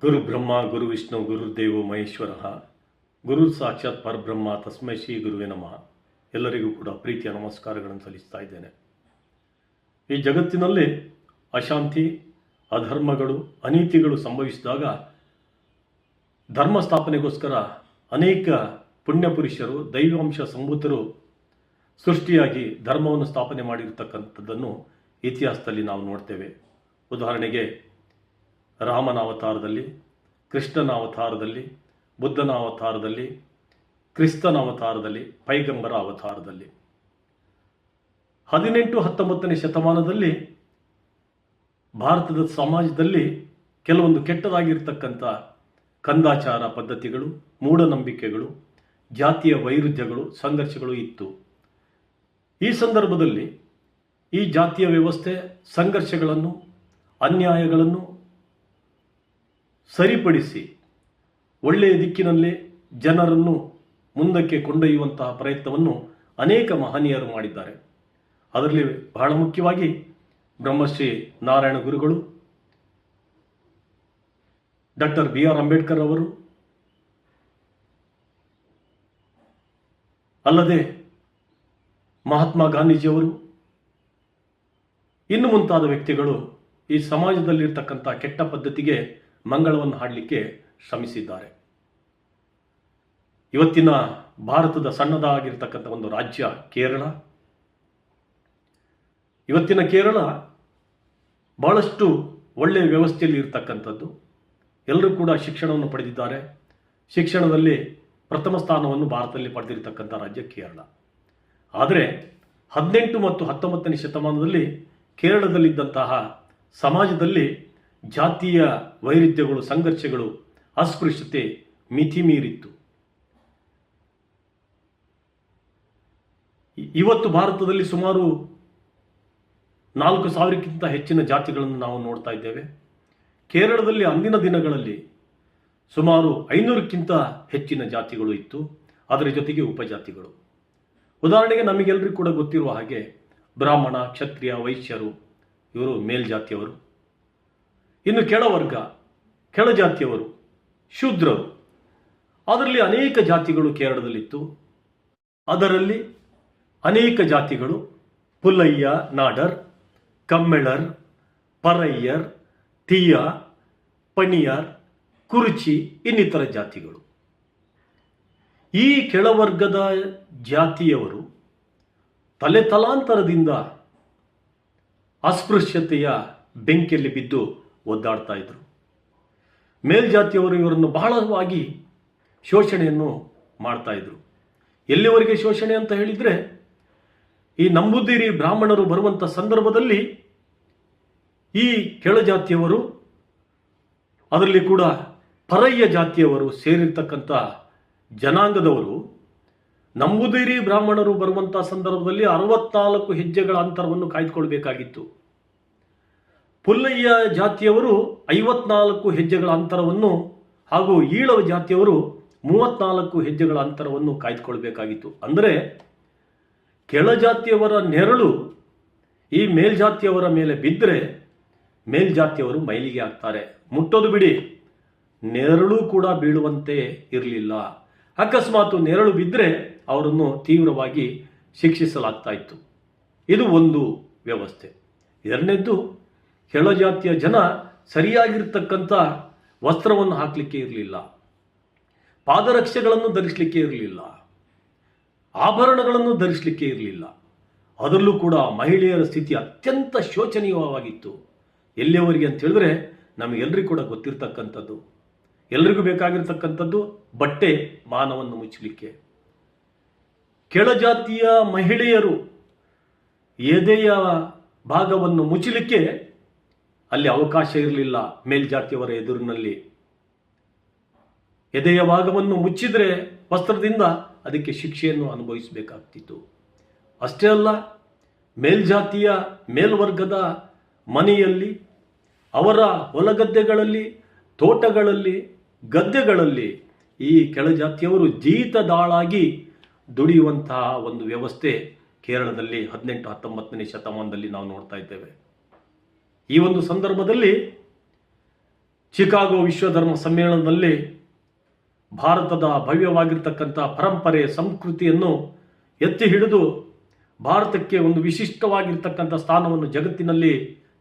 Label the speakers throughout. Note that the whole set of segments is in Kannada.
Speaker 1: ಗುರು ಬ್ರಹ್ಮ, ಗುರು ವಿಷ್ಣು ಗುರುದೇವೋ ಮಹೇಶ್ವರ. ಗುರು ಸಾಕ್ಷಾತ್ ಪರಬ್ರಹ್ಮ, ತಸ್ಮೈ ಶ್ರೀ ಗುರುವೇ ನಮಃ. ಎಲ್ಲರಿಗೂ ಕೂಡ ಪ್ರೀತಿಯ ನಮಸ್ಕಾರಗಳನ್ನು ಸಲ್ಲಿಸ್ತಾ ಇದ್ದೇನೆ. ಈ ಜಗತ್ತಿನಲ್ಲಿ ಅಶಾಂತಿ, ಅಧರ್ಮಗಳು, ಅನೀತಿಗಳು ಸಂಭವಿಸಿದಾಗ ಧರ್ಮ ಸ್ಥಾಪನೆಗೋಸ್ಕರ ಅನೇಕ ಪುಣ್ಯಪುರುಷರು, ದೈವಾಂಶ ಸಂಭೂತರು ಸೃಷ್ಟಿಯಾಗಿ ಧರ್ಮವನ್ನು ಸ್ಥಾಪನೆ ಮಾಡಿರತಕ್ಕಂಥದ್ದನ್ನು ಇತಿಹಾಸದಲ್ಲಿ ನಾವು ನೋಡ್ತೇವೆ. ಉದಾಹರಣೆಗೆ ರಾಮನ ಅವತಾರದಲ್ಲಿ, ಕೃಷ್ಣನ ಅವತಾರದಲ್ಲಿ, ಬುದ್ಧನ ಅವತಾರದಲ್ಲಿ, ಕ್ರಿಸ್ತನ ಅವತಾರದಲ್ಲಿ, ಪೈಗಂಬರ ಅವತಾರದಲ್ಲಿ. ಹದಿನೆಂಟು ಹತ್ತೊಂಬತ್ತನೇ ಶತಮಾನದಲ್ಲಿ ಭಾರತದ ಸಮಾಜದಲ್ಲಿ ಕೆಲವೊಂದು ಕೆಟ್ಟದಾಗಿರ್ತಕ್ಕಂಥ ಕಂದಾಚಾರ ಪದ್ಧತಿಗಳು, ಮೂಢನಂಬಿಕೆಗಳು, ಜಾತಿಯ ವೈರುಧ್ಯಗಳು, ಸಂಘರ್ಷಗಳು ಇತ್ತು. ಈ ಸಂದರ್ಭದಲ್ಲಿ ಈ ಜಾತಿಯ ವ್ಯವಸ್ಥೆ, ಸಂಘರ್ಷಗಳನ್ನು, ಅನ್ಯಾಯಗಳನ್ನು ಸರಿಪಡಿಸಿ ಒಳ್ಳೆಯ ದಿಕ್ಕಿನಲ್ಲಿ ಜನರನ್ನು ಮುಂದಕ್ಕೆ ಕೊಂಡೊಯ್ಯುವಂತಹ ಪ್ರಯತ್ನವನ್ನು ಅನೇಕ ಮಹನೀಯರು ಮಾಡಿದ್ದಾರೆ. ಅದರಲ್ಲಿ ಬಹಳ ಮುಖ್ಯವಾಗಿ ಬ್ರಹ್ಮಶ್ರೀ ನಾರಾಯಣ ಗುರುಗಳು, ಡಾಕ್ಟರ್ ಬಿ ಆರ್ ಅಂಬೇಡ್ಕರ್ ಅವರು, ಅಲ್ಲದೆ ಮಹಾತ್ಮ ಗಾಂಧೀಜಿಯವರು, ಇನ್ನು ಮುಂತಾದ ವ್ಯಕ್ತಿಗಳು ಈ ಸಮಾಜದಲ್ಲಿರ್ತಕ್ಕಂಥ ಕೆಟ್ಟ ಪದ್ಧತಿಗೆ ಮಂಗಳವನ್ನು ಹಾಡಲಿಕ್ಕೆ ಶ್ರಮಿಸಿದ್ದಾರೆ. ಇವತ್ತಿನ ಭಾರತದ ಸಣ್ಣದಾಗಿರ್ತಕ್ಕಂಥ ಒಂದು ರಾಜ್ಯ ಕೇರಳ. ಇವತ್ತಿನ ಕೇರಳ ಬಹಳಷ್ಟು ಒಳ್ಳೆಯ ವ್ಯವಸ್ಥೆಯಲ್ಲಿ ಇರತಕ್ಕಂಥದ್ದು. ಎಲ್ಲರೂ ಕೂಡ ಶಿಕ್ಷಣವನ್ನು ಪಡೆದಿದ್ದಾರೆ. ಶಿಕ್ಷಣದಲ್ಲಿ ಪ್ರಥಮ ಸ್ಥಾನವನ್ನು ಭಾರತದಲ್ಲಿ ಪಡೆದಿರತಕ್ಕಂಥ ರಾಜ್ಯ ಕೇರಳ. ಆದರೆ ಹದಿನೆಂಟು ಮತ್ತು ಹತ್ತೊಂಬತ್ತನೇ ಶತಮಾನದಲ್ಲಿ ಕೇರಳದಲ್ಲಿದ್ದಂತಹ ಸಮಾಜದಲ್ಲಿ ಜಾತಿಯ ವೈರುಧ್ಯಗಳು, ಸಂಘರ್ಷಗಳು ಅಸ್ಪೃಶ್ಯತೆ ಮಿತಿ ಮೀರಿತ್ತು ಇವತ್ತು ಭಾರತದಲ್ಲಿ ಸುಮಾರು ನಾಲ್ಕು ಸಾವಿರಕ್ಕಿಂತ ಹೆಚ್ಚಿನ ಜಾತಿಗಳನ್ನು ನಾವು ನೋಡ್ತಾ ಇದ್ದೇವೆ. ಕೇರಳದಲ್ಲಿ ಅಂದಿನ ದಿನಗಳಲ್ಲಿ ಸುಮಾರು ಐನೂರಕ್ಕಿಂತ ಹೆಚ್ಚಿನ ಜಾತಿಗಳು ಇತ್ತು. ಅದರ ಜೊತೆಗೆ ಉಪಜಾತಿಗಳು. ಉದಾಹರಣೆಗೆ ನಮಗೆಲ್ಲರಿಗೂ ಕೂಡ ಗೊತ್ತಿರುವ ಹಾಗೆ ಬ್ರಾಹ್ಮಣ, ಕ್ಷತ್ರಿಯ, ವೈಶ್ಯರು, ಇವರು ಮೇಲ್ಜಾತಿಯವರು. ಇನ್ನು ಕೆಳವರ್ಗ ಕೆಳಜಾತಿಯವರು ಶೂದ್ರರು. ಅದರಲ್ಲಿ ಅನೇಕ ಜಾತಿಗಳು ಕೇರಳದಲ್ಲಿತ್ತು. ಅದರಲ್ಲಿ ಅನೇಕ ಜಾತಿಗಳು, ಪುಲ್ಲಯ್ಯ, ನಾಡರ್, ಕಮ್ಮೆಳರ್, ಪರಯ್ಯರ್, ತೀಯ, ಪಣಿಯಾರ್, ಕುರುಚಿ ಇನ್ನಿತರ ಜಾತಿಗಳು. ಈ ಕೆಳವರ್ಗದ ಜಾತಿಯವರು ತಲೆ ತಲಾಂತರದಿಂದ ಅಸ್ಪೃಶ್ಯತೆಯ ಬೆಂಕಿಯಲ್ಲಿ ಬಿದ್ದು ಒದ್ದಾಡ್ತಾ ಇದ್ರು. ಮೇಲ್ಜಾತಿಯವರು ಇವರನ್ನು ಬಹಳವಾಗಿ ಶೋಷಣೆಯನ್ನು ಮಾಡ್ತಾ ಇದ್ರು. ಎಲ್ಲಿವರೆಗೆ ಶೋಷಣೆ ಅಂತ ಹೇಳಿದ್ರೆ, ಈ ನಂಬುದಿರಿ ಬ್ರಾಹ್ಮಣರು ಬರುವಂಥ ಸಂದರ್ಭದಲ್ಲಿ ಈ ಕೆಳಜಾತಿಯವರು ಅದರಲ್ಲಿ ಕೂಡ ಪರಯ್ಯ ಜಾತಿಯವರು ಸೇರಿರ್ತಕ್ಕಂಥ ಜನಾಂಗದವರು, ನಂಬುದಿರಿ ಬ್ರಾಹ್ಮಣರು ಬರುವಂಥ ಸಂದರ್ಭದಲ್ಲಿ ಅರವತ್ನಾಲ್ಕು ಹೆಜ್ಜೆಗಳ ಅಂತರವನ್ನು ಕಾಯ್ದುಕೊಳ್ಬೇಕಾಗಿತ್ತು. ಪುಲ್ಲಯ್ಯ ಜಾತಿಯವರು ಐವತ್ನಾಲ್ಕು ಹೆಜ್ಜೆಗಳ ಅಂತರವನ್ನು ಹಾಗೂ ಈಳವ ಜಾತಿಯವರು ಮೂವತ್ನಾಲ್ಕು ಹೆಜ್ಜೆಗಳ ಅಂತರವನ್ನು ಕಾಯ್ದುಕೊಳ್ಬೇಕಾಗಿತ್ತು. ಅಂದರೆ ಕೆಳಜಾತಿಯವರ ನೆರಳು ಈ ಮೇಲ್ಜಾತಿಯವರ ಮೇಲೆ ಬಿದ್ದರೆ ಮೇಲ್ಜಾತಿಯವರು ಮೈಲಿಗೆ ಆಗ್ತಾರೆ. ಮುಟ್ಟೋದು ಬಿಡಿ, ನೆರಳು ಕೂಡ ಬೀಳುವಂತೆ ಇರಲಿಲ್ಲ. ಅಕಸ್ಮಾತ್ ನೆರಳು ಬಿದ್ದರೆ ಅವರನ್ನು ತೀವ್ರವಾಗಿ ಶಿಕ್ಷಿಸಲಾಗ್ತಾ ಇತ್ತು. ಇದು ಒಂದು ವ್ಯವಸ್ಥೆ. ಎರಡನೇದ್ದು ಕೆಳಜಾತಿಯ ಜನ ಸರಿಯಾಗಿರ್ತಕ್ಕಂಥ ವಸ್ತ್ರವನ್ನು ಹಾಕಲಿಕ್ಕೆ ಇರಲಿಲ್ಲ. ಪಾದರಕ್ಷೆಗಳನ್ನು ಧರಿಸಲಿಕ್ಕೆ ಇರಲಿಲ್ಲ. ಆಭರಣಗಳನ್ನು ಧರಿಸಲಿಕ್ಕೆ ಇರಲಿಲ್ಲ. ಅದರಲ್ಲೂ ಕೂಡ ಮಹಿಳೆಯರ ಸ್ಥಿತಿ ಅತ್ಯಂತ ಶೋಚನೀಯವಾಗಿತ್ತು. ಎಲ್ಲಿಯವರೆಗೆ ಅಂತ ಹೇಳಿದ್ರೆ ನಮಗೆಲ್ಲರಿಗೂ ಕೂಡ ಗೊತ್ತಿರ್ತಕ್ಕಂಥದ್ದು. ಎಲ್ರಿಗೂ ಬೇಕಾಗಿರ್ತಕ್ಕಂಥದ್ದು ಬಟ್ಟೆ ಮಾನವನ್ನು ಮುಚ್ಚಲಿಕ್ಕೆ. ಕೆಳಜಾತಿಯ ಮಹಿಳೆಯರು ಎದೆಯ ಭಾಗವನ್ನು ಮುಚ್ಚಲಿಕ್ಕೆ ಅಲ್ಲಿ ಅವಕಾಶ ಇರಲಿಲ್ಲ ಮೇಲ್ಜಾತಿಯವರ ಎದುರಿನಲ್ಲಿ. ಎದೆಯ ಭಾಗವನ್ನು ಮುಚ್ಚಿದರೆ ವಸ್ತ್ರದಿಂದ ಅದಕ್ಕೆ ಶಿಕ್ಷೆಯನ್ನು ಅನುಭವಿಸಬೇಕಾಗ್ತಿತ್ತು. ಅಷ್ಟೇ ಅಲ್ಲ, ಮೇಲ್ಜಾತಿಯ ಮೇಲ್ವರ್ಗದ ಮನೆಯಲ್ಲಿ, ಅವರ ಹೊಲಗದ್ದೆಗಳಲ್ಲಿ, ತೋಟಗಳಲ್ಲಿ, ಗದ್ದೆಗಳಲ್ಲಿ ಈ ಕೆಳಜಾತಿಯವರು ಜೀತದಾಳಾಗಿ ದುಡಿಯುವಂತಹ ಒಂದು ವ್ಯವಸ್ಥೆ ಕೇರಳದಲ್ಲಿ ಹದಿನೆಂಟು ಹತ್ತೊಂಬತ್ತನೇ ಶತಮಾನದಲ್ಲಿ ನಾವು ನೋಡ್ತಾ ಇದ್ದೇವೆ. ಈ ಒಂದು ಸಂದರ್ಭದಲ್ಲಿ ಚಿಕಾಗೋ ವಿಶ್ವಧರ್ಮ ಸಮ್ಮೇಳನದಲ್ಲಿ ಭಾರತದ ಭವ್ಯವಾಗಿರ್ತಕ್ಕಂಥ ಪರಂಪರೆ ಸಂಸ್ಕೃತಿಯನ್ನು ಎತ್ತಿ ಹಿಡಿದು ಭಾರತಕ್ಕೆ ಒಂದು ವಿಶಿಷ್ಟವಾಗಿರ್ತಕ್ಕಂಥ ಸ್ಥಾನವನ್ನು ಜಗತ್ತಿನಲ್ಲಿ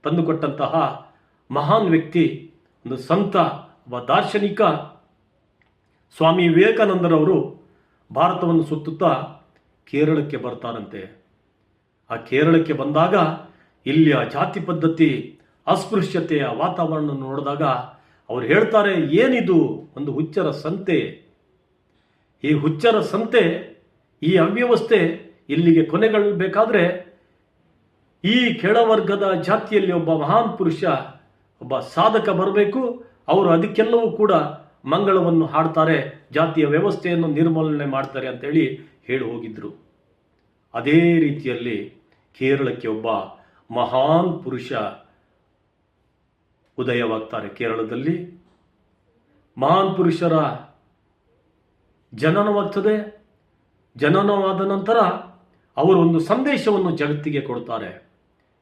Speaker 1: ತಂದುಕೊಟ್ಟಂತಹ ಮಹಾನ್ ವ್ಯಕ್ತಿ, ಒಂದು ಸಂತ, ಒಬ್ಬ ದಾರ್ಶನಿಕ ಸ್ವಾಮಿ ವಿವೇಕಾನಂದರವರು ಭಾರತವನ್ನು ಸುತ್ತುತ್ತಾ ಕೇರಳಕ್ಕೆ ಬರ್ತಾರಂತೆ. ಆ ಕೇರಳಕ್ಕೆ ಬಂದಾಗ ಇಲ್ಲಿಯ ಜಾತಿ ಪದ್ಧತಿ ಅಸ್ಪೃಶ್ಯತೆಯ ವಾತಾವರಣ ನೋಡಿದಾಗ ಅವ್ರು ಹೇಳ್ತಾರೆ, ಏನಿದು? ಒಂದು ಹುಚ್ಚರ ಸಂತೆ. ಈ ಹುಚ್ಚರ ಸಂತೆ, ಈ ಅವ್ಯವಸ್ಥೆ ಇಲ್ಲಿಗೆ ಕೊನೆಗೊಳ್ಳಬೇಕಾದ್ರೆ ಈ ಕೆಳವರ್ಗದ ಜಾತಿಯಲ್ಲಿ ಒಬ್ಬ ಮಹಾನ್ ಪುರುಷ, ಒಬ್ಬ ಸಾಧಕ ಬರಬೇಕು. ಅವರು ಅದಕ್ಕೆಲ್ಲವೂ ಕೂಡ ಮಂಗಳವನ್ನು ಹಾಡ್ತಾರೆ, ಜಾತಿಯ ವ್ಯವಸ್ಥೆಯನ್ನು ನಿರ್ಮೂಲನೆ ಮಾಡ್ತಾರೆ ಅಂತೇಳಿ ಹೇಳಿ ಹೋಗಿದ್ರು. ಅದೇ ರೀತಿಯಲ್ಲಿ ಕೇರಳಕ್ಕೆ ಒಬ್ಬ ಮಹಾನ್ ಪುರುಷ ಉದಯವಾಗ್ತಾರೆ. ಕೇರಳದಲ್ಲಿ ಮಹಾನ್ ಪುರುಷರ ಜನನವಾಗ್ತದೆ ಜನನವಾದ ನಂತರ ಅವರು ಒಂದು ಸಂದೇಶವನ್ನು ಜಗತ್ತಿಗೆ ಕೊಡ್ತಾರೆ.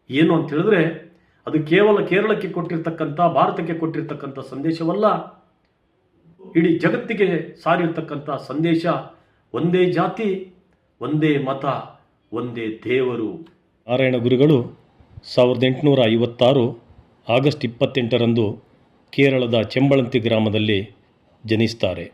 Speaker 1: ಏನು ಅಂತ ಹೇಳಿದ್ರೆ, ಅದು ಕೇವಲ ಕೇರಳಕ್ಕೆ ಕೊಟ್ಟಿರ್ತಕ್ಕಂಥ, ಭಾರತಕ್ಕೆ ಕೊಟ್ಟಿರ್ತಕ್ಕಂಥ ಸಂದೇಶವಲ್ಲ. ಇಡೀ ಜಗತ್ತಿಗೆ ಸಾರಿರ್ತಕ್ಕಂಥ ಸಂದೇಶ ಒಂದೇ ಜಾತಿ, ಒಂದೇ ಮತ, ಒಂದೇ ದೇವರು. ನಾರಾಯಣ ಗುರುಗಳು, ಸಾವಿರದ ಎಂಟುನೂರ ಐವತ್ತಾರು ಆಗಸ್ಟ್ ಇಪ್ಪತ್ತೆಂಟರಂದು ಕೇರಳದ ಚೆಂಬಳಂತಿ ಗ್ರಾಮದಲ್ಲಿ ಜನಿಸ್ತಾರೆ.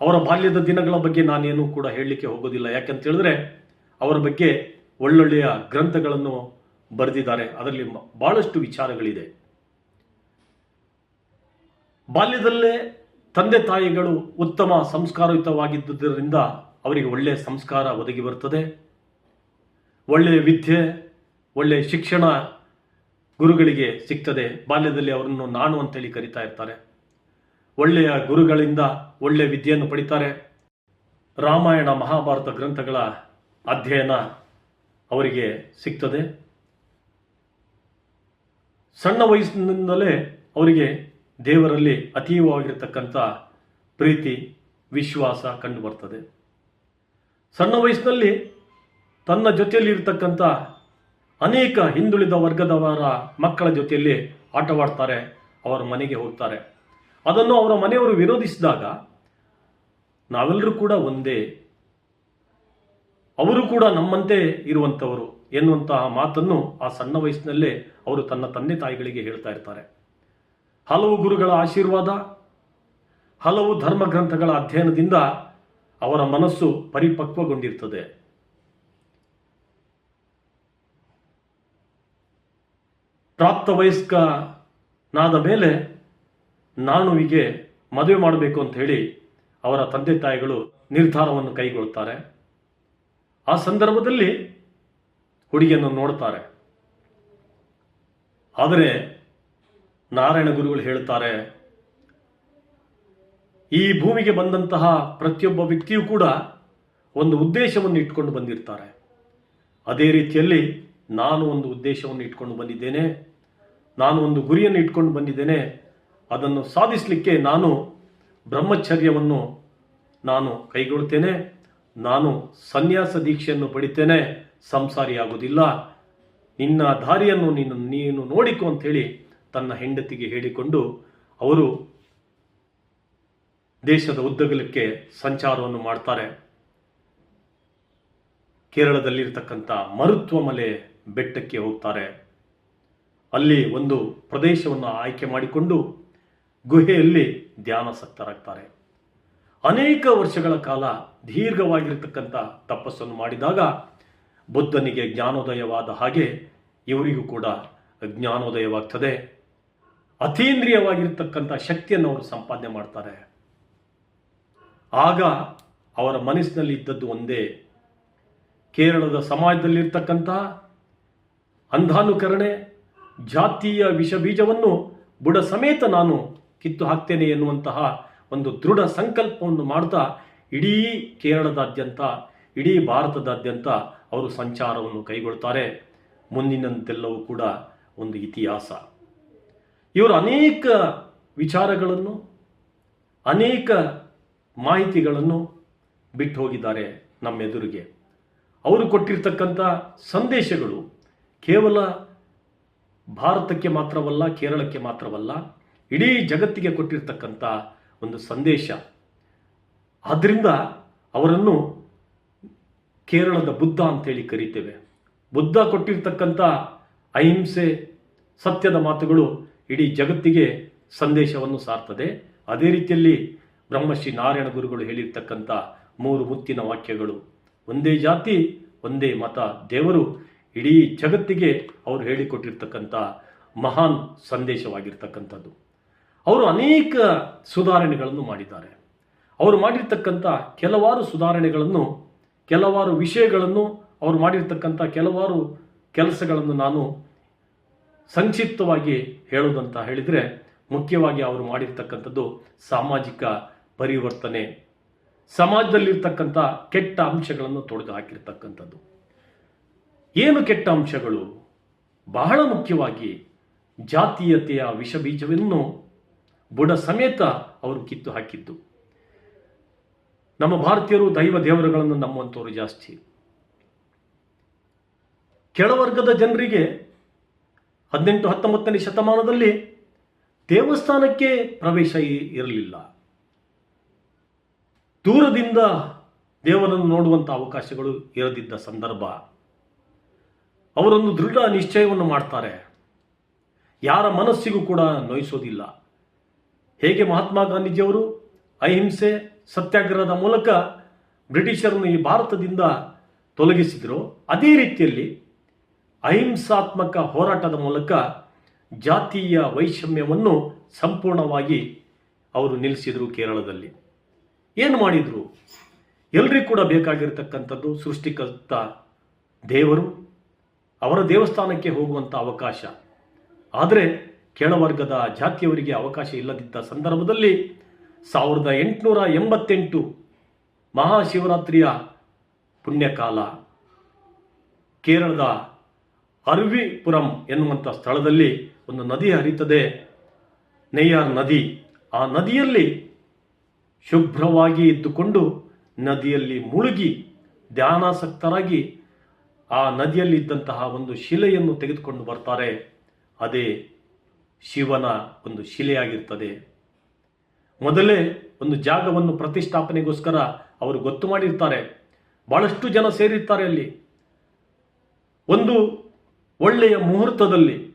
Speaker 1: ಅವರ ಬಾಲ್ಯದ ದಿನಗಳ ಬಗ್ಗೆ ನಾನೇನು ಕೂಡ ಹೇಳಲಿಕ್ಕೆ ಹೋಗೋದಿಲ್ಲ. ಯಾಕಂತ ಹೇಳಿದ್ರೆ ಅವರ ಬಗ್ಗೆ ಒಳ್ಳೊಳ್ಳೆಯ ಗ್ರಂಥಗಳನ್ನು ಬರೆದಿದ್ದಾರೆ. ಅದರಲ್ಲಿ ಬಹಳಷ್ಟು ವಿಚಾರಗಳಿದೆ. ಬಾಲ್ಯದಲ್ಲೇ ತಂದೆ ತಾಯಿಗಳು ಉತ್ತಮ ಸಂಸ್ಕಾರಯುತವಾಗಿದ್ದುದರಿಂದ ಅವರಿಗೆ ಒಳ್ಳೆಯ ಸಂಸ್ಕಾರ ಒದಗಿ ಬರ್ತದೆ. ಒಳ್ಳೆಯ ವಿದ್ಯೆ, ಒಳ್ಳೆಯ ಶಿಕ್ಷಣ ಗುರುಗಳಿಗೆ ಸಿಗ್ತದೆ. ಬಾಲ್ಯದಲ್ಲಿ ಅವರನ್ನು ನಾನು ಅಂತೇಳಿ ಕರಿತಾ ಇರ್ತಾರೆ. ಒಳ್ಳೆಯ ಗುರುಗಳಿಂದ ಒಳ್ಳೆಯ ವಿದ್ಯೆಯನ್ನು ಪಡಿತಾರೆ. ರಾಮಾಯಣ ಮಹಾಭಾರತ ಗ್ರಂಥಗಳ ಅಧ್ಯಯನ ಅವರಿಗೆ ಸಿಗ್ತದೆ. ಸಣ್ಣ ವಯಸ್ಸಿನಿಂದಲೇ ಅವರಿಗೆ ದೇವರಲ್ಲಿ ಅತೀವವಾಗಿರ್ತಕ್ಕಂಥ ಪ್ರೀತಿ, ವಿಶ್ವಾಸ ಕಂಡು ಬರ್ತದೆ ಸಣ್ಣ ವಯಸ್ಸಿನಲ್ಲಿ ತನ್ನ ಜೊತೆಯಲ್ಲಿ ಇರ್ತಕ್ಕಂಥ ಅನೇಕ ಹಿಂದುಳಿದ ವರ್ಗದವರ ಮಕ್ಕಳ ಜೊತೆಯಲ್ಲಿ ಆಟವಾಡ್ತಾರೆ, ಅವರ ಮನೆಗೆ ಹೋಗ್ತಾರೆ. ಅದನ್ನು ಅವರ ಮನೆಯವರು ವಿರೋಧಿಸಿದಾಗ ನಾವೆಲ್ಲರೂ ಕೂಡ ಒಂದೇ. ಅವರು ಕೂಡ ನಮ್ಮಂತೆ ಇರುವಂಥವರು ಎನ್ನುವಂತಹ ಮಾತನ್ನು ಆ ಸಣ್ಣ ವಯಸ್ಸಿನಲ್ಲೇ ಅವರು ತನ್ನ ತಂದೆ ತಾಯಿಗಳಿಗೆ ಹೇಳ್ತಾ ಇರ್ತಾರೆ. ಹಲವು ಗುರುಗಳ ಆಶೀರ್ವಾದ, ಹಲವು ಧರ್ಮ ಗ್ರಂಥಗಳ ಅಧ್ಯಯನದಿಂದ ಅವರ ಮನಸ್ಸು ಪರಿಪಕ್ವಗೊಂಡಿರ್ತದೆ. ಪ್ರಾಪ್ತ ವಯಸ್ಕನಾದ ಮೇಲೆ ನಾನುವಿಗೆ ಮದುವೆ ಮಾಡಬೇಕು ಅಂತ ಹೇಳಿ ಅವರ ತಂದೆ ತಾಯಿಗಳು ನಿರ್ಧಾರವನ್ನು ಕೈಗೊಳ್ತಾರೆ ಆ ಸಂದರ್ಭದಲ್ಲಿ ಹುಡುಗಿಯನ್ನು ನೋಡ್ತಾರೆ. ಆದರೆ ನಾರಾಯಣ ಗುರುಗಳು ಹೇಳ್ತಾರೆ ಈ ಭೂಮಿಗೆ ಬಂದಂತಹ ಪ್ರತಿಯೊಬ್ಬ ವ್ಯಕ್ತಿಯೂ ಕೂಡ ಒಂದು ಉದ್ದೇಶವನ್ನು ಇಟ್ಕೊಂಡು ಬಂದಿರ್ತಾರೆ. ಅದೇ ರೀತಿಯಲ್ಲಿ ನಾನು ಒಂದು ಉದ್ದೇಶವನ್ನು ಇಟ್ಕೊಂಡು ಬಂದಿದ್ದೇನೆ. ನಾನು ಒಂದು ಗುರಿಯನ್ನು ಇಟ್ಕೊಂಡು ಬಂದಿದ್ದೇನೆ. ಅದನ್ನು ಸಾಧಿಸಲಿಕ್ಕೆ ನಾನು ಬ್ರಹ್ಮಚರ್ಯವನ್ನು ನಾನು ಕೈಗೊಳ್ಳುತ್ತೇನೆ ನಾನು ಸನ್ಯಾಸ ದೀಕ್ಷೆಯನ್ನು ಪಡಿತೇನೆ. ಸಂಸಾರಿಯಾಗುವುದಿಲ್ಲ. ನಿನ್ನ ದಾರಿಯನ್ನು ನೀನು ನೀನು ನೋಡಿಕೊ ಅಂಥೇಳಿ ತನ್ನ ಹೆಂಡತಿಗೆ ಹೇಳಿಕೊಂಡು ಅವರು ದೇಶದ ಉದ್ದಗಲಕ್ಕೆ ಸಂಚಾರವನ್ನು ಮಾಡ್ತಾರೆ. ಕೇರಳದಲ್ಲಿರ್ತಕ್ಕಂಥ ಮರುತ್ವಮಲೆ ಬೆಟ್ಟಕ್ಕೆ ಹೋಗ್ತಾರೆ. ಅಲ್ಲಿ ಒಂದು ಪ್ರದೇಶವನ್ನು ಆಯ್ಕೆ ಮಾಡಿಕೊಂಡು ಗುಹೆಯಲ್ಲಿ ಧ್ಯಾನಾಸಕ್ತರಾಗ್ತಾರೆ. ಅನೇಕ ವರ್ಷಗಳ ಕಾಲ ದೀರ್ಘವಾಗಿರ್ತಕ್ಕಂಥ ತಪಸ್ಸನ್ನು ಮಾಡಿದಾಗ ಬುದ್ಧನಿಗೆ ಜ್ಞಾನೋದಯವಾದ ಹಾಗೆ ಇವರಿಗೂ ಕೂಡ ಜ್ಞಾನೋದಯವಾಗ್ತದೆ. ಅತೀಂದ್ರಿಯವಾಗಿರ್ತಕ್ಕಂಥ ಶಕ್ತಿಯನ್ನು ಅವರು ಸಂಪಾದನೆ ಮಾಡ್ತಾರೆ. ಆಗ ಅವರ ಮನಸ್ಸಿನಲ್ಲಿ ಇದ್ದದ್ದು ಒಂದೇ. ಕೇರಳದ ಸಮಾಜದಲ್ಲಿರ್ತಕ್ಕಂಥ ಅಂಧಾನುಕರಣೆ ಜಾತಿಯ ವಿಷ ಬೀಜವನ್ನು ಬುಡ ಸಮೇತ ನಾನು ಕಿತ್ತು ಹಾಕ್ತೇನೆ ಎನ್ನುವಂತಹ ಒಂದು ದೃಢ ಸಂಕಲ್ಪವನ್ನು ಮಾಡ್ತಾ ಇಡೀ ಕೇರಳದಾದ್ಯಂತ, ಇಡೀ ಭಾರತದಾದ್ಯಂತ ಅವರು ಸಂಚಾರವನ್ನು ಕೈಗೊಳ್ತಾರೆ. ಮುಂದಿನಂತೆಲ್ಲವೂ ಕೂಡ ಒಂದು ಇತಿಹಾಸ. ಇವರು ಅನೇಕ ವಿಚಾರಗಳನ್ನು, ಅನೇಕ ಮಾಹಿತಿಗಳನ್ನು ಬಿಟ್ಟು ಹೋಗಿದ್ದಾರೆ ನಮ್ಮೆದುರಿಗೆ. ಅವರು ಕೊಟ್ಟಿರ್ತಕ್ಕಂಥ ಸಂದೇಶಗಳು ಕೇವಲ ಭಾರತಕ್ಕೆ ಮಾತ್ರವಲ್ಲ, ಕೇರಳಕ್ಕೆ ಮಾತ್ರವಲ್ಲ, ಇಡೀ ಜಗತ್ತಿಗೆ ಕೊಟ್ಟಿರ್ತಕ್ಕಂಥ ಒಂದು ಸಂದೇಶ. ಆದ್ದರಿಂದ ಅವರನ್ನು ಕೇರಳದ ಬುದ್ಧ ಅಂತೇಳಿ ಕರೀತೇವೆ. ಬುದ್ಧ ಕೊಟ್ಟಿರ್ತಕ್ಕಂಥ ಅಹಿಂಸೆ, ಸತ್ಯದ ಮಾತುಗಳು ಇಡೀ ಜಗತ್ತಿಗೆ ಸಂದೇಶವನ್ನು ಸಾರ್ತದೆ. ಅದೇ ರೀತಿಯಲ್ಲಿ ಬ್ರಹ್ಮಶ್ರೀ ನಾರಾಯಣ ಗುರುಗಳು ಹೇಳಿರ್ತಕ್ಕಂಥ ಮೂರು ಮುತ್ತಿನ ವಾಕ್ಯಗಳು. ಒಂದೇ ಜಾತಿ, ಒಂದೇ ಮತ. ದೇವರು ಇಡೀ ಜಗತ್ತಿಗೆ ಅವರು ಹೇಳಿಕೊಟ್ಟಿರ್ತಕ್ಕಂಥ ಮಹಾನ್ ಸಂದೇಶವಾಗಿರ್ತಕ್ಕಂಥದ್ದು. ಅವರು ಅನೇಕ ಸುಧಾರಣೆಗಳನ್ನು ಮಾಡಿದ್ದಾರೆ. ಅವರು ಮಾಡಿರ್ತಕ್ಕಂಥ ಕೆಲವಾರು ಸುಧಾರಣೆಗಳನ್ನು, ಕೆಲವಾರು ವಿಷಯಗಳನ್ನು, ಅವರು ಮಾಡಿರ್ತಕ್ಕಂಥ ಕೆಲವಾರು ಕೆಲಸಗಳನ್ನು ನಾನು ಸಂಕ್ಷಿಪ್ತವಾಗಿ ಹೇಳೋದಂತ ಹೇಳಿದರೆ, ಮುಖ್ಯವಾಗಿ ಅವರು ಮಾಡಿರ್ತಕ್ಕಂಥದ್ದು ಸಾಮಾಜಿಕ ಪರಿವರ್ತನೆ. ಸಮಾಜದಲ್ಲಿರ್ತಕ್ಕಂಥ ಕೆಟ್ಟ ಅಂಶಗಳನ್ನು ತೊಡೆದು ಹಾಕಿರ್ತಕ್ಕಂಥದ್ದು ಏನು ಕೆಟ್ಟ ಅಂಶಗಳು? ಬಹಳ ಮುಖ್ಯವಾಗಿ ಜಾತೀಯತೆಯ ವಿಷಬೀಜವನ್ನು ಬುಡ ಸಮೇತ ಅವರು ಕಿತ್ತು ಹಾಕಿದ್ದು. ನಮ್ಮ ಭಾರತೀಯರು ದೈವ ದೇವರುಗಳನ್ನು ನಂಬುವಂಥವ್ರು ಜಾಸ್ತಿ. ಕೆಳವರ್ಗದ ಜನರಿಗೆ ಹದಿನೆಂಟು ಹತ್ತೊಂಬತ್ತನೇ ಶತಮಾನದಲ್ಲಿ ದೇವಸ್ಥಾನಕ್ಕೆ ಪ್ರವೇಶ ಇರಲಿಲ್ಲ. ದೂರದಿಂದ ದೇವರನ್ನು ನೋಡುವಂಥ ಅವಕಾಶಗಳು ಇರದಿದ್ದ ಸಂದರ್ಭ. ಅವರೊಂದು ದೃಢ ನಿಶ್ಚಯವನ್ನು ಮಾಡ್ತಾರೆ. ಯಾರ ಮನಸ್ಸಿಗೂ ಕೂಡ ನೋಯಿಸೋದಿಲ್ಲ. ಹೇಗೆ ಮಹಾತ್ಮ ಗಾಂಧೀಜಿಯವರು ಅಹಿಂಸೆ, ಸತ್ಯಾಗ್ರಹದ ಮೂಲಕ ಬ್ರಿಟಿಷರನ್ನು ಈ ಭಾರತದಿಂದ ತೊಲಗಿಸಿದ್ರು, ಅದೇ ರೀತಿಯಲ್ಲಿ ಅಹಿಂಸಾತ್ಮಕ ಹೋರಾಟದ ಮೂಲಕ ಜಾತಿಯ ವೈಷಮ್ಯವನ್ನು ಸಂಪೂರ್ಣವಾಗಿ ಅವರು ನಿಲ್ಲಿಸಿದರು ಕೇರಳದಲ್ಲಿ. ಏನು ಮಾಡಿದರು? ಎಲ್ರಿಗೂ ಕೂಡ ಬೇಕಾಗಿರತಕ್ಕಂಥದ್ದು ಸೃಷ್ಟಿಕರ್ತ ದೇವರು. ಅವರ ದೇವಸ್ಥಾನಕ್ಕೆ ಹೋಗುವಂಥ ಅವಕಾಶ. ಆದರೆ ಕೆಳವರ್ಗದ ಜಾತಿಯವರಿಗೆ ಅವಕಾಶ ಇಲ್ಲದಿದ್ದ ಸಂದರ್ಭದಲ್ಲಿ ಸಾವಿರದ ಎಂಟುನೂರ ಎಂಬತ್ತೆಂಟು ಮಹಾಶಿವರಾತ್ರಿಯ ಪುಣ್ಯಕಾಲ ಕೇರಳದ ಅರ್ವಿಪುರಂ ಎನ್ನುವಂಥ ಸ್ಥಳದಲ್ಲಿ ಒಂದು ನದಿ ಹರಿತದೆ ನೆಯ್ಯಾರ್ ನದಿ. ಆ ನದಿಯಲ್ಲಿ ಶುಭ್ರವಾಗಿ ಇದ್ದುಕೊಂಡು ನದಿಯಲ್ಲಿ ಮುಳುಗಿ ಧ್ಯಾನಾಸಕ್ತರಾಗಿ ಆ ನದಿಯಲ್ಲಿ ಇದ್ದಂತಹ ಒಂದು ಶಿಲೆಯನ್ನು ತೆಗೆದುಕೊಂಡು ಬರ್ತಾರೆ. ಅದೇ ಶಿವನ ಒಂದು ಶಿಲೆಯಾಗಿರ್ತದೆ. ಮೊದಲೇ ಒಂದು ಜಾಗವನ್ನು ಪ್ರತಿಷ್ಠಾಪನೆಗೋಸ್ಕರ ಅವರು ಗೊತ್ತು ಮಾಡಿರ್ತಾರೆ. ಬಹಳಷ್ಟು ಜನ ಸೇರಿರ್ತಾರೆ ಅಲ್ಲಿ. ಒಂದು ಒಳ್ಳೆಯ ಮುಹೂರ್ತದಲ್ಲಿ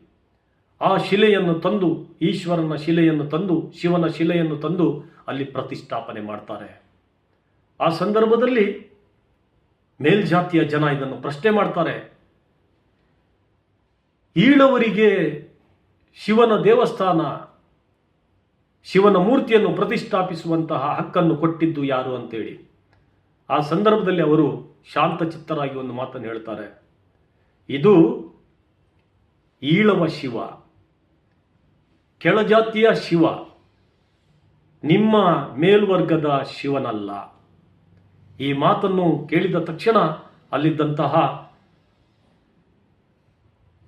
Speaker 1: ಆ ಶಿಲೆಯನ್ನು ತಂದು, ಈಶ್ವರನ ಶಿಲೆಯನ್ನು ತಂದು, ಶಿವನ ಶಿಲೆಯನ್ನು ತಂದು ಅಲ್ಲಿ ಪ್ರತಿಷ್ಠಾಪನೆ ಮಾಡ್ತಾರೆ. ಆ ಸಂದರ್ಭದಲ್ಲಿ ಮೇಲ್ಜಾತಿಯ ಜನ ಇದನ್ನು ಪ್ರಶ್ನೆ ಮಾಡ್ತಾರೆ. ಈಳವರಿಗೆ ಶಿವನ ದೇವಸ್ಥಾನ, ಶಿವನ ಮೂರ್ತಿಯನ್ನು ಪ್ರತಿಷ್ಠಾಪಿಸುವಂತಹ ಹಕ್ಕನ್ನು ಕೊಟ್ಟಿದ್ದು ಯಾರು ಅಂತೇಳಿ. ಆ ಸಂದರ್ಭದಲ್ಲಿ ಅವರು ಶಾಂತಚಿತ್ತರಾಗಿ ಒಂದು ಮಾತನ್ನು ಹೇಳ್ತಾರೆ. ಇದು ಈಳವ ಶಿವ. ಕೆಳಜಾತಿಯ ಶಿವ, ನಿಮ್ಮ ಮೇಲ್ವರ್ಗದ ಶಿವನಲ್ಲ. ಈ ಮಾತನ್ನು ಕೇಳಿದ ತಕ್ಷಣ ಅಲ್ಲಿದ್ದಂತಹ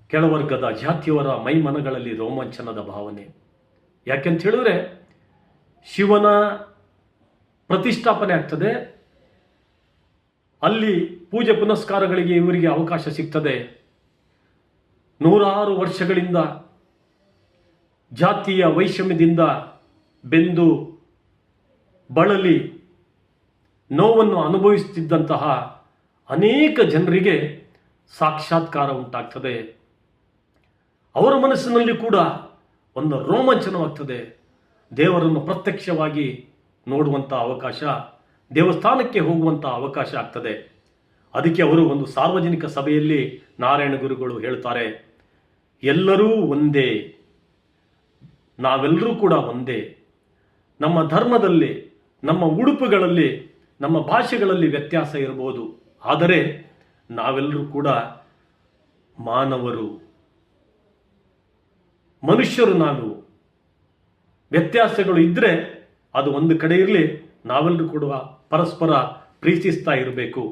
Speaker 1: ಕೆಳವರ್ಗದ ಜಾತಿಯವರ ಮೈಮನಗಳಲ್ಲಿ ರೋಮಾಂಚನದ ಭಾವನೆ. ಯಾಕೆಂತ ಹೇಳಿದ್ರೆ, ಶಿವನ ಪ್ರತಿಷ್ಠಾಪನೆ ಆಗ್ತದೆ, ಅಲ್ಲಿ ಪೂಜೆ ಪುನಸ್ಕಾರಗಳಿಗೆ ಇವರಿಗೆ ಅವಕಾಶ ಸಿಗ್ತದೆ. ನೂರಾರು ವರ್ಷಗಳಿಂದ ಜಾತಿಯ ವೈಷಮ್ಯದಿಂದ ಬೆಂದು ಬಳಲಿ ನೋವನ್ನು ಅನುಭವಿಸುತ್ತಿದ್ದಂತಹ ಅನೇಕ ಜನರಿಗೆ ಸಾಕ್ಷಾತ್ಕಾರ ಉಂಟಾಗ್ತದೆ. ಅವರ ಮನಸ್ಸಿನಲ್ಲಿ ಕೂಡ ಒಂದು ರೋಮಾಂಚನವಾಗ್ತದೆ. ದೇವರನ್ನು ಪ್ರತ್ಯಕ್ಷವಾಗಿ ನೋಡುವಂಥ ಅವಕಾಶ, ದೇವಸ್ಥಾನಕ್ಕೆ ಹೋಗುವಂಥ ಅವಕಾಶ ಆಗ್ತದೆ. ಅದಕ್ಕೆ ಅವರು ಒಂದು ಸಾರ್ವಜನಿಕ ಸಭೆಯಲ್ಲಿ ನಾರಾಯಣ ಗುರುಗಳು ಹೇಳ್ತಾರೆ, ಎಲ್ಲರೂ ಒಂದೇ, ನಾವೆಲ್ಲರೂ ಕೂಡ ಒಂದೇ. ನಮ್ಮ ಧರ್ಮದಲ್ಲಿ, ನಮ್ಮ ಉಡುಪುಗಳಲ್ಲಿ ನಮ್ಮ ಭಾಷೆಗಳಲ್ಲಿ ವ್ಯತ್ಯಾಸ ಇರಬಹುದು. ಆದರೆ ನಾವೆಲ್ಲರೂ ಕೂಡ ಮಾನವರು. ಮನುಷ್ಯರು ನಾವು ವ್ಯತ್ಯಾಸಗಳು ಇದ್ದರೆ ಅದು ಒಂದು ಕಡೆ ಇರಲಿ, ನಾವೆಲ್ಲರೂ ಕೂಡ ಪರಸ್ಪರ ಪ್ರೀತಿಸ್ತಾ ಇರಬೇಕು.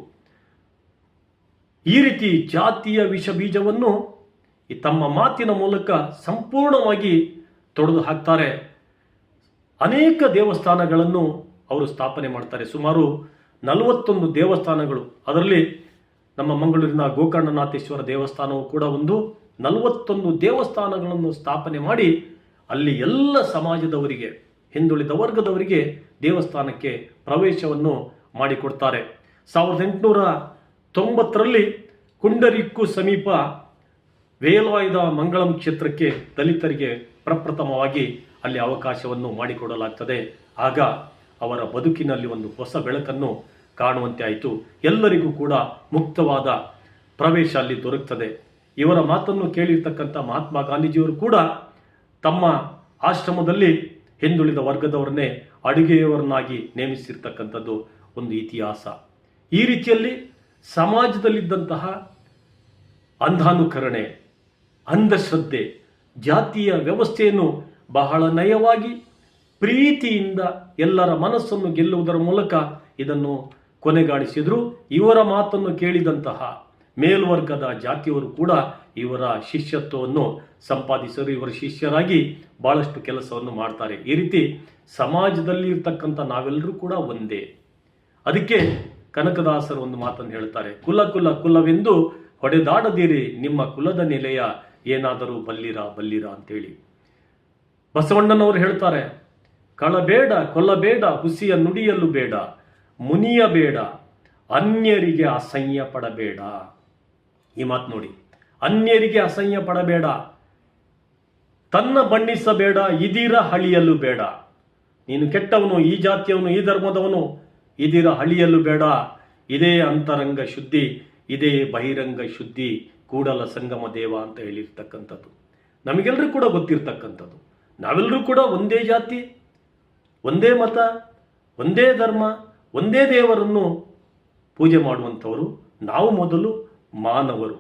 Speaker 1: ಈ ರೀತಿ ಜಾತಿಯ ವಿಷ ಬೀಜವನ್ನು ಈ ತಮ್ಮ ಮಾತಿನ ಮೂಲಕ ಸಂಪೂರ್ಣವಾಗಿ ತೊಡೆದು ಹಾಕ್ತಾರೆ ಅನೇಕ ದೇವಸ್ಥಾನಗಳನ್ನು ಅವರು ಸ್ಥಾಪನೆ ಮಾಡ್ತಾರೆ. ಸುಮಾರು ನಲವತ್ತೊಂದು ದೇವಸ್ಥಾನಗಳು. ಅದರಲ್ಲಿ ನಮ್ಮ ಮಂಗಳೂರಿನ ಗೋಕರ್ಣನಾಥೇಶ್ವರ ದೇವಸ್ಥಾನವು ಕೂಡ ಒಂದು. ನಲವತ್ತೊಂದು ದೇವಸ್ಥಾನಗಳನ್ನು ಸ್ಥಾಪನೆ ಮಾಡಿ ಅಲ್ಲಿ ಎಲ್ಲ ಸಮಾಜದವರಿಗೆ, ಹಿಂದುಳಿದ ವರ್ಗದವರಿಗೆ ದೇವಸ್ಥಾನಕ್ಕೆ ಪ್ರವೇಶವನ್ನು ಮಾಡಿಕೊಡ್ತಾರೆ. ಸಾವಿರದ ಎಂಟುನೂರ ತೊಂಬತ್ತರಲ್ಲಿ ಕುಂಡರಿಕ್ಕು ಸಮೀಪ ವೇಲಾಯದ ಮಂಗಳಂ ಕ್ಷೇತ್ರಕ್ಕೆ ದಲಿತರಿಗೆ ಪ್ರಪ್ರಥಮವಾಗಿ ಅಲ್ಲಿ ಅವಕಾಶವನ್ನು ಮಾಡಿಕೊಡಲಾಗ್ತದೆ. ಆಗ ಅವರ ಬದುಕಿನಲ್ಲಿ ಒಂದು ಹೊಸ ಬೆಳಕನ್ನು ಕಾಣುವಂತೆ ಆಯಿತು. ಎಲ್ಲರಿಗೂ ಕೂಡ ಮುಕ್ತವಾದ ಪ್ರವೇಶ ಅಲ್ಲಿ ದೊರಕ್ತದೆ. ಇವರ ಮಾತನ್ನು ಕೇಳಿರ್ತಕ್ಕಂಥ ಮಹಾತ್ಮ ಗಾಂಧೀಜಿಯವರು ಕೂಡ ತಮ್ಮ ಆಶ್ರಮದಲ್ಲಿ ಹಿಂದುಳಿದ ವರ್ಗದವರನ್ನೇ ಅಡುಗೆಯವರನ್ನಾಗಿ ನೇಮಿಸಿರ್ತಕ್ಕಂಥದ್ದು ಒಂದು ಇತಿಹಾಸ. ಈ ರೀತಿಯಲ್ಲಿ ಸಮಾಜದಲ್ಲಿದ್ದಂತಹ ಅಂಧಾನುಕರಣೆ, ಅಂಧಶ್ರದ್ಧೆ, ಜಾತಿಯ ವ್ಯವಸ್ಥೆಯನ್ನು ಬಹಳ ನಯವಾಗಿ ಪ್ರೀತಿಯಿಂದ ಎಲ್ಲರ ಮನಸ್ಸನ್ನು ಗೆಲ್ಲುವುದರ ಮೂಲಕ ಇದನ್ನು ಕೊನೆಗಾಣಿಸಿದ್ರು. ಇವರ ಮಾತನ್ನು ಕೇಳಿದಂತಹ ಮೇಲ್ವರ್ಗದ ಜಾತಿಯವರು ಕೂಡ ಇವರ ಶಿಷ್ಯತ್ವವನ್ನು ಸಂಪಾದಿಸಲು ಇವರ ಶಿಷ್ಯರಾಗಿ ಬಹಳಷ್ಟು ಕೆಲಸವನ್ನು ಮಾಡ್ತಾರೆ. ಈ ರೀತಿ ಸಮಾಜದಲ್ಲಿ ಇರ್ತಕ್ಕಂಥ ನಾವೆಲ್ಲರೂ ಕೂಡ ಒಂದೇ. ಅದಕ್ಕೆ ಕನಕದಾಸರು ಒಂದು ಮಾತನ್ನು ಹೇಳ್ತಾರೆ. ಕುಲ ಕುಲ, ಕುಲವೆಂದು ಹೊಡೆದಾಡದಿರಿ. ನಿಮ್ಮ ಕುಲದ ನೆಲೆಯ ಏನಾದರೂ ಬಲ್ಲಿರ ಬಲ್ಲಿರ ಅಂತೇಳಿ. ಬಸವಣ್ಣನವರು ಹೇಳ್ತಾರೆ ಕಳಬೇಡ, ಕೊಲ್ಲಬೇಡ, ಹುಸಿಯ ನುಡಿಯಲು ಬೇಡ ಮುನಿಯಬೇಡ ಅನ್ಯರಿಗೆ ಅಸಹ್ಯ ಪಡಬೇಡ. ಈ ಮಾತು ನೋಡಿ, ಅನ್ಯರಿಗೆ ಅಸಹ್ಯ ಪಡಬೇಡ, ತನ್ನ ಬಣ್ಣಿಸಬೇಡ, ಇದೀರ ಹಳಿಯಲು ಬೇಡ. ನೀನು ಕೆಟ್ಟವನು, ಈ ಜಾತಿಯವನು, ಈ ಧರ್ಮದವನು, ಇದೀರ ಹಳಿಯಲು ಬೇಡ. ಇದೇ ಅಂತರಂಗ ಶುದ್ಧಿ, ಇದೇ ಬಹಿರಂಗ ಶುದ್ಧಿ, ಕೂಡಲ ಸಂಗಮ ದೇವ ಅಂತ ಹೇಳಿರ್ತಕ್ಕಂಥದ್ದು. ನಮಗೆಲ್ಲರೂ ಕೂಡ ಗೊತ್ತಿರ್ತಕ್ಕಂಥದ್ದು. ನಾವೆಲ್ಲರೂ ಕೂಡ ಒಂದೇ ಜಾತಿ ಒಂದೇ ಮತ, ಒಂದೇ ಧರ್ಮ, ಒಂದೇ ದೇವರನ್ನು ಪೂಜೆ ಮಾಡುವಂಥವರು ನಾವು ಮೊದಲು ಮಾನವರು.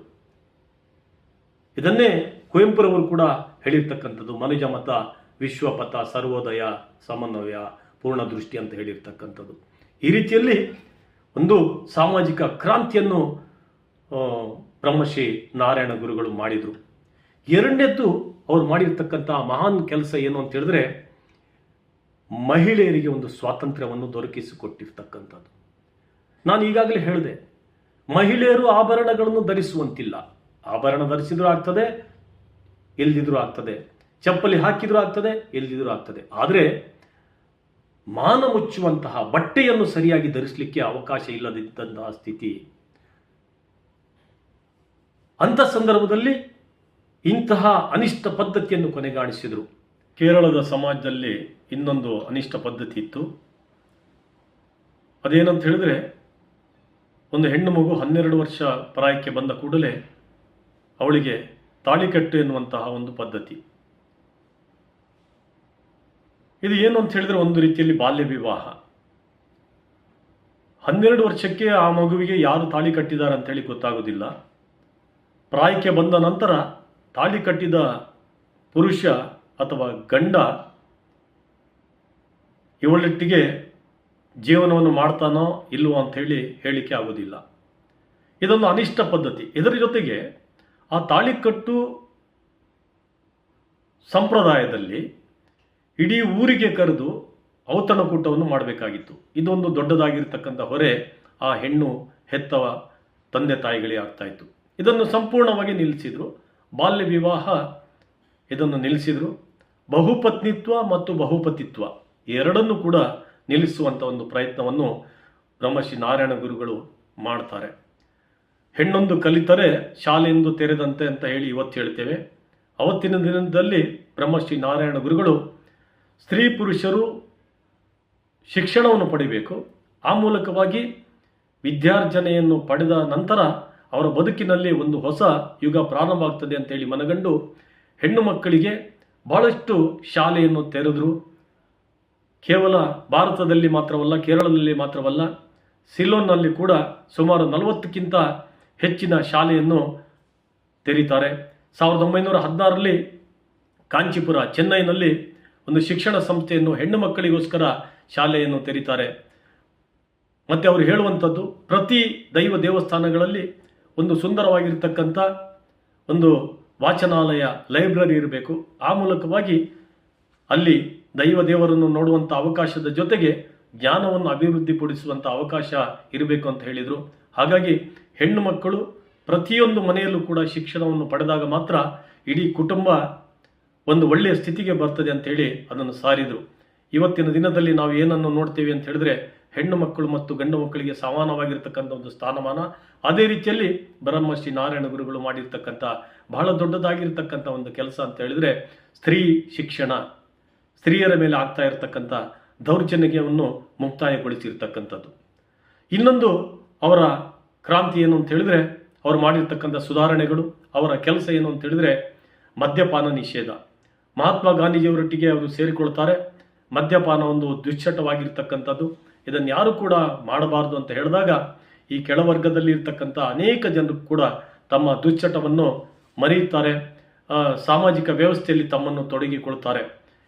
Speaker 1: ಇದನ್ನೇ ಕುವೆಂಪುರವರು ಕೂಡ ಹೇಳಿರ್ತಕ್ಕಂಥದ್ದು. ಮನುಜ ಮತ, ವಿಶ್ವಪಥ, ಸರ್ವೋದಯ, ಸಮನ್ವಯ, ಪೂರ್ಣ ದೃಷ್ಟಿ ಅಂತ ಹೇಳಿರ್ತಕ್ಕಂಥದ್ದು. ಈ ರೀತಿಯಲ್ಲಿ ಒಂದು ಸಾಮಾಜಿಕ ಕ್ರಾಂತಿಯನ್ನು ಬ್ರಹ್ಮಶ್ರೀ ನಾರಾಯಣ ಗುರುಗಳು ಮಾಡಿದರು. ಎರಡನೇದ್ದು ಅವ್ರು ಮಾಡಿರ್ತಕ್ಕಂಥ ಮಹಾನ್ ಕೆಲಸ ಏನು ಅಂತ ಹೇಳಿದ್ರೆ ಮಹಿಳೆಯರಿಗೆ ಒಂದು ಸ್ವಾತಂತ್ರ್ಯವನ್ನು ದೊರಕಿಸಿಕೊಟ್ಟಿರ್ತಕ್ಕಂಥದ್ದು. ನಾನು ಈಗಾಗಲೇ ಹೇಳಿದೆ, ಮಹಿಳೆಯರು ಆಭರಣಗಳನ್ನು ಧರಿಸುವಂತಿಲ್ಲ. ಆಭರಣ ಧರಿಸಿದ್ರೂ ಆಗ್ತದೆ, ಇಲ್ದಿದ್ರೂ ಆಗ್ತದೆ. ಚಪ್ಪಲಿ ಹಾಕಿದ್ರೂ ಆಗ್ತದೆ, ಇಲ್ದಿದ್ರೂ ಆಗ್ತದೆ. ಆದರೆ ಮಾನ ಮುಚ್ಚುವಂತಹ ಬಟ್ಟೆಯನ್ನು ಸರಿಯಾಗಿ ಧರಿಸಲಿಕ್ಕೆ ಅವಕಾಶ ಇಲ್ಲದಿದ್ದಂತಹ ಸ್ಥಿತಿ. ಅಂಥ ಸಂದರ್ಭದಲ್ಲಿ ಇಂತಹ ಅನಿಷ್ಟ ಪದ್ಧತಿಯನ್ನು ಕೊನೆಗಾಣಿಸಿದರು. ಕೇರಳದ ಸಮಾಜದಲ್ಲಿ ಇನ್ನೊಂದು ಅನಿಷ್ಟ ಪದ್ಧತಿ ಇತ್ತು. ಅದೇನಂತ ಹೇಳಿದ್ರೆ, ಒಂದು ಹೆಣ್ಣು ಮಗು ಹನ್ನೆರಡು ವರ್ಷ ಪ್ರಾಯಕ್ಕೆ ಬಂದ ಕೂಡಲೇ ಅವಳಿಗೆ ತಾಳಿಕಟ್ಟು ಎನ್ನುವಂತಹ ಒಂದು ಪದ್ಧತಿ. ಇದು ಏನು ಅಂತ ಹೇಳಿದ್ರೆ ಒಂದು ರೀತಿಯಲ್ಲಿ ಬಾಲ್ಯ ವಿವಾಹ. ಹನ್ನೆರಡು ವರ್ಷಕ್ಕೆ ಆ ಮಗುವಿಗೆ ಯಾರು ತಾಳಿ ಕಟ್ಟಿದ್ದಾರೆ ಅಂತೇಳಿ ಗೊತ್ತಾಗೋದಿಲ್ಲ. ಪ್ರಾಯಕ್ಕೆ ಬಂದ ನಂತರ ತಾಳಿ ಕಟ್ಟಿದ ಪುರುಷ ಅಥವಾ ಗಂಡ ಇವಳೊಟ್ಟಿಗೆ ಜೀವನವನ್ನು ಮಾಡ್ತಾನೋ ಇಲ್ಲವೋ ಅಂತ ಹೇಳಿ ಹೇಳಿಕೆ ಆಗೋದಿಲ್ಲ ಇದೊಂದು ಅನಿಷ್ಟ ಪದ್ಧತಿ. ಇದರ ಜೊತೆಗೆ ಆ ತಾಳಿಕಟ್ಟು ಸಂಪ್ರದಾಯದಲ್ಲಿ ಇಡೀ ಊರಿಗೆ ಕರೆದು ಔತಣಕೂಟವನ್ನು ಮಾಡಬೇಕಾಗಿತ್ತು. ಇದೊಂದು ದೊಡ್ಡದಾಗಿರ್ತಕ್ಕಂಥ ಹೊರೆ ಆ ಹೆಣ್ಣು ಹೆತ್ತವ ತಂದೆ ತಾಯಿಗಳೇ ಆಗ್ತಾ ಇತ್ತು. ಇದನ್ನು ಸಂಪೂರ್ಣವಾಗಿ ನಿಲ್ಲಿಸಿದ್ರು. ಬಾಲ್ಯ ವಿವಾಹ ಇದನ್ನು ನಿಲ್ಲಿಸಿದ್ರು. ಬಹುಪತ್ನಿತ್ವ ಮತ್ತು ಬಹುಪತಿತ್ವ ಎರಡನ್ನು ಕೂಡ ನಿಲ್ಲಿಸುವಂಥ ಒಂದು ಪ್ರಯತ್ನವನ್ನು ಬ್ರಹ್ಮಶ್ರೀ ನಾರಾಯಣ ಗುರುಗಳು ಮಾಡ್ತಾರೆ. ಹೆಣ್ಣೊಂದು ಕಲಿತರೆ ಶಾಲೆಯೊಂದು ತೆರೆದಂತೆ ಅಂತ ಹೇಳಿ ಇವತ್ತು ಹೇಳ್ತೇವೆ. ಅವತ್ತಿನ ದಿನದಲ್ಲಿ ಬ್ರಹ್ಮಶ್ರೀ ನಾರಾಯಣ ಗುರುಗಳು ಸ್ತ್ರೀ ಪುರುಷರು ಶಿಕ್ಷಣವನ್ನು ಪಡಿಬೇಕು. ಆ ಮೂಲಕವಾಗಿ ವಿದ್ಯಾರ್ಜನೆಯನ್ನು ಪಡೆದ ನಂತರ ಅವರ ಬದುಕಿನಲ್ಲಿ ಒಂದು ಹೊಸ ಯುಗ ಪ್ರಾರಂಭ ಆಗ್ತದೆ ಅಂತೇಳಿ ಮನಗಂಡು ಹೆಣ್ಣು ಮಕ್ಕಳಿಗೆ ಬಹಳಷ್ಟು ಶಾಲೆಯನ್ನು ತೆರೆದರು. ಕೇವಲ ಭಾರತದಲ್ಲಿ ಮಾತ್ರವಲ್ಲ, ಕೇರಳದಲ್ಲಿ ಮಾತ್ರವಲ್ಲ, ಸಿಲೋನ್ನಲ್ಲಿ ಕೂಡ ಸುಮಾರು ನಲವತ್ತಕ್ಕಿಂತ ಹೆಚ್ಚಿನ ಶಾಲೆಯನ್ನು ತೆರೀತಾರೆ. ಸಾವಿರದ ಒಂಬೈನೂರ ಹದಿನಾರರಲ್ಲಿ ಕಾಂಚೀಪುರ, ಚೆನ್ನೈನಲ್ಲಿ ಒಂದು ಶಿಕ್ಷಣ ಸಂಸ್ಥೆಯನ್ನು ಹೆಣ್ಣು ಮಕ್ಕಳಿಗೋಸ್ಕರ ಶಾಲೆಯನ್ನು ತೆರೀತಾರೆ. ಮತ್ತು ಅವರು ಹೇಳುವಂಥದ್ದು, ಪ್ರತಿ ದೈವ ದೇವಸ್ಥಾನಗಳಲ್ಲಿ ಒಂದು ಸುಂದರವಾಗಿರ್ತಕ್ಕಂಥ ಒಂದು ವಾಚನಾಲಯ ಲೈಬ್ರರಿ ಇರಬೇಕು. ಆ ಮೂಲಕವಾಗಿ ಅಲ್ಲಿ ದೈವ ದೇವರನ್ನು ನೋಡುವಂಥ ಅವಕಾಶದ ಜೊತೆಗೆ ಜ್ಞಾನವನ್ನು ಅಭಿವೃದ್ಧಿಪಡಿಸುವಂಥ ಅವಕಾಶ ಇರಬೇಕು ಅಂತ ಹೇಳಿದರು. ಹಾಗಾಗಿ ಹೆಣ್ಣು ಮಕ್ಕಳು ಪ್ರತಿಯೊಂದು ಮನೆಯಲ್ಲೂ ಕೂಡ ಶಿಕ್ಷಣವನ್ನು ಪಡೆದಾಗ ಮಾತ್ರ ಇಡೀ ಕುಟುಂಬ ಒಂದು ಒಳ್ಳೆಯ ಸ್ಥಿತಿಗೆ ಬರ್ತದೆ ಅಂತ ಹೇಳಿ ಅದನ್ನು ಸಾರಿದರು. ಇವತ್ತಿನ ದಿನದಲ್ಲಿ ನಾವು ಏನನ್ನು ನೋಡ್ತೇವೆ ಅಂತ ಹೇಳಿದ್ರೆ ಹೆಣ್ಣು ಮಕ್ಕಳು ಮತ್ತು ಗಂಡು ಮಕ್ಕಳಿಗೆ ಸಮಾನವಾಗಿರ್ತಕ್ಕಂಥ ಒಂದು ಸ್ಥಾನಮಾನ. ಅದೇ ರೀತಿಯಲ್ಲಿ ಬ್ರಹ್ಮಶ್ರೀ ನಾರಾಯಣ ಗುರುಗಳು ಮಾಡಿರ್ತಕ್ಕಂಥ ಬಹಳ ದೊಡ್ಡದಾಗಿರ್ತಕ್ಕಂಥ ಒಂದು ಕೆಲಸ ಅಂತ ಹೇಳಿದ್ರೆ ಸ್ತ್ರೀ ಶಿಕ್ಷಣ. ಸ್ತ್ರೀಯರ ಮೇಲೆ ಆಗ್ತಾ ಇರತಕ್ಕಂಥ ದೌರ್ಜನ್ಯವನ್ನು ಮುಕ್ತಾಯಗೊಳಿಸಿರ್ತಕ್ಕಂಥದ್ದು. ಇನ್ನೊಂದು ಅವರ ಕ್ರಾಂತಿ ಏನು ಅಂತ ಹೇಳಿದ್ರೆ ಅವರು ಮಾಡಿರ್ತಕ್ಕಂಥ ಸುಧಾರಣೆಗಳು, ಅವರ ಕೆಲಸ ಏನು ಅಂತ ಹೇಳಿದ್ರೆ ಮದ್ಯಪಾನ ನಿಷೇಧ. ಮಹಾತ್ಮ ಗಾಂಧೀಜಿಯವರೊಟ್ಟಿಗೆ ಅವರು ಸೇರಿಕೊಳ್ತಾರೆ. ಮದ್ಯಪಾನ ಒಂದು ದುಶ್ಚಟವಾಗಿರ್ತಕ್ಕಂಥದ್ದು. ಇದನ್ನು ಯಾರು ಕೂಡ ಮಾಡಬಾರದು ಅಂತ ಹೇಳಿದಾಗ ಈ ಕೆಳವರ್ಗದಲ್ಲಿ ಇರ್ತಕ್ಕಂಥ ಅನೇಕ ಜನರು ಕೂಡ ತಮ್ಮ ದುಶ್ಚಟವನ್ನು ಮರೆಯುತ್ತಾರೆ ಸಾಮಾಜಿಕ ವ್ಯವಸ್ಥೆಯಲ್ಲಿ ತಮ್ಮನ್ನು ತೊಡಗಿಕೊಳ್ತಾರೆ.